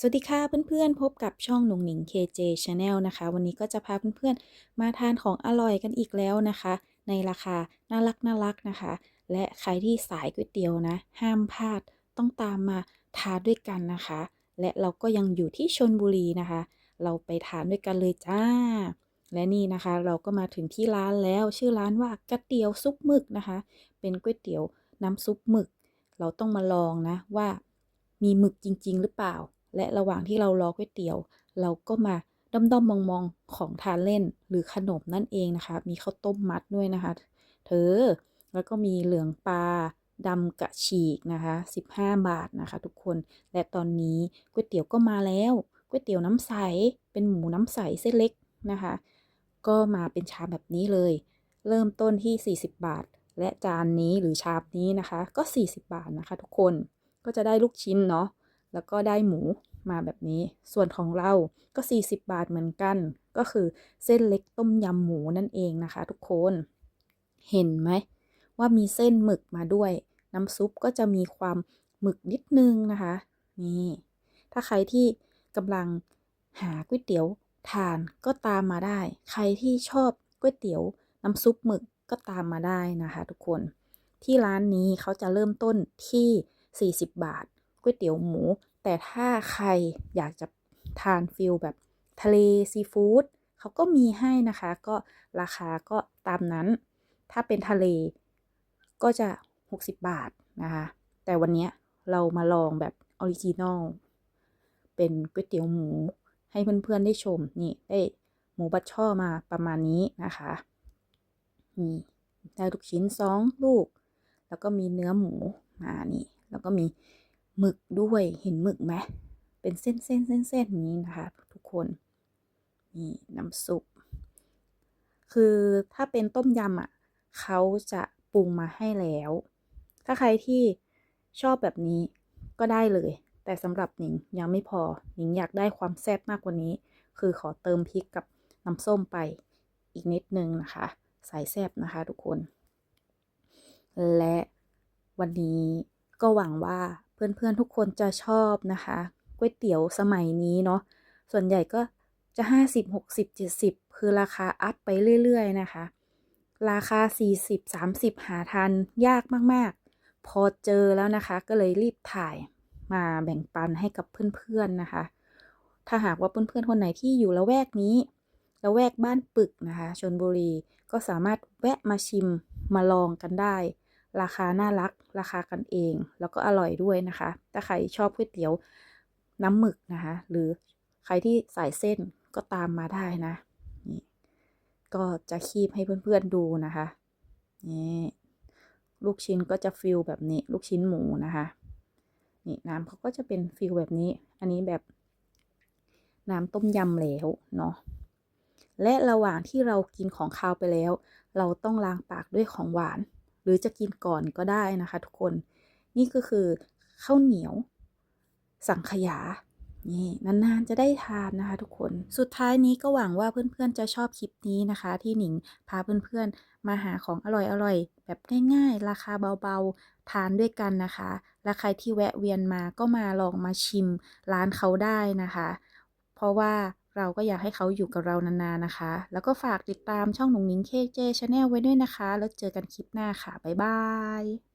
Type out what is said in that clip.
สวัสดีค่ะเพื่อนๆ พบกับช่องหนุ่งหนิง KJ Channel นะคะ วันนี้ก็จะพาเพื่อนๆ มาทานของอร่อยกันอีกแล้วนะคะ ในราคาน่ารักน่ารักนะคะ และใครที่สายก๋วยเตี๋ยวนะ ห้ามพลาดต้องตามมาทานด้วยกันนะคะ และเราก็ยังอยู่ที่ชนบุรีนะคะ เราไปทานด้วยกันเลยจ้า และนี่นะคะเราก็มาถึงที่ร้านแล้วชื่อร้านว่ากระเตี๋ยวซุปหมึกนะคะ เป็นก๋วยเตี๋ยวน้ำซุปหมึก เราต้องมาลองนะว่ามีหมึกจริง ๆ หรือเปล่า และระหว่างที่เรารอก๋วยเตี๋ยว เราก็มาด้อมดมมองมองๆของทานเล่นหรือขนมนั่นเองนะคะ มีข้าวต้มมัดด้วยนะคะ เธอ แล้วก็มีเหลืองปลาดำกะฉีกนะคะ 15 บาทนะคะ ทุกคน และตอนนี้ก๋วยเตี๋ยวก็มาแล้วก๋วยเตี๋ยวน้ำใส เป็นหมูน้ำใสเส้นเล็กนะคะ ก็มาเป็นชามแบบนี้เลย เริ่มต้นที่ 40 บาท และจานนี้หรือชามนี้นะคะ ก็ 40 บาทนะคะ ทุกคน ก็จะได้ลูกชิ้นเนาะ แล้วก็ได้หมูมาแบบนี้ ส่วนของเราก็ 40 บาทเหมือนกัน ก็คือเส้นเล็กต้มยำหมูนั่นเองนะคะ ทุกคน เห็นไหมว่ามีเส้นหมึกมาด้วย น้ำซุปก็จะมีความหมึกนิดนึงนะคะ นี่ ถ้าใครที่กำลังหาก๋วยเตี๋ยวทานก็ตามมาได้ ใครที่ชอบก๋วยเตี๋ยวน้ำซุปหมึกก็ตามมาได้นะคะ ทุกคน ที่ร้านนี้เขาจะเริ่มต้นที่ 40 บาท ก๋วยเตี๋ยวหมู แต่ถ้าใครอยากจะทานฟิลแบบทะเลซีฟู้ดเขาก็มีให้นะคะ ก็ราคาก็ตามนั้น ถ้าเป็นทะเลก็จะ 60 บาทนะคะ แต่วันนี้เรามาลองแบบออริจินอลเป็นก๋วยเตี๋ยวหมู ให้เพื่อนๆได้ชม นี่ได้หมูบัดช่อมาประมาณนี้นะคะนี่ได้ลูกชิ้นสองลูก แล้วก็มีเนื้อหมูมานี่ แล้วก็มี หมึกด้วยเห็นหมึกไหมเป็นเส้นเส้นเส้นเส้นนี้นะคะ ทุกคนนี่น้ำซุป คือถ้าเป็นต้มยำอะเขาจะปรุงมาให้แล้ว ถ้าใครที่ชอบแบบนี้ก็ได้เลย แต่สำหรับหนิงยังไม่พอหนิงอยากได้ความแซ่บมากกว่านี้ คือขอเติมพริกกับน้ำส้มไปอีกนิดนึงนะคะ สายแซ่บนะคะทุกคน และวันนี้ก็หวังว่า เพื่อนๆทุกคนจะชอบนะคะก๋วยเตี๋ยวสมัยนี้เนาะส่วนใหญ่ก็จะ 50 60 70 คือราคาอัพไปเรื่อยๆนะคะ ราคา 40 30 หาทานยากมากๆ พอเจอแล้วนะคะ ก็เลยรีบถ่ายมาแบ่งปันให้กับเพื่อนๆนะคะ ถ้าหากว่าเพื่อนๆคนไหนที่อยู่ละแวกนี้ละแวกบ้านปึกนะคะชนบุรีก็สามารถแวะมาชิมมาลองกันได้ ราคาน่ารัก ราคากันเอง แล้วก็อร่อยด้วยนะคะ ถ้าใครชอบก๋วยเตี๋ยวน้ำหมึกนะคะ หรือใครที่สายเส้นก็ตามมาได้นะ นี่ ก็จะคีบให้เพื่อนๆดูนะคะ นี่ลูกชิ้นก็จะฟิลแบบนี้ ลูกชิ้นหมูนะคะ นี่น้ำเขาก็จะเป็นฟิลแบบนี้ อันนี้แบบน้ำต้มยำแล้วเนาะ และระหว่างที่เรากินของคาวไปแล้ว เราต้องล้างปากด้วยของหวาน รือจะกินก่อนก็ได้นะคะ ทุกคนนี่ก็คือข้าวเหนียว สังขยา นี่นานๆจะได้ทานนะคะ ทุกคนสุดท้ายนี้ก็หวังว่าเพื่อนๆจะชอบคลิปนี้นะคะ ที่หนิงพาเพื่อนๆมาหาของอร่อยๆแบบง่ายๆ ราคาเบาๆ ทานด้วยกันนะคะ และใครที่แวะเวียนมาก็มาลองมาชิมร้านเขาได้นะคะ เพราะว่า เราก็อยากให้เขาอยู่กับเรานานๆนะคะ แล้วก็ฝากติดตามช่องหนุ่งนิ้งเคเจชาแนลไว้ด้วยนะคะ แล้วเจอกันคลิปหน้าค่ะ บ๊ายบาย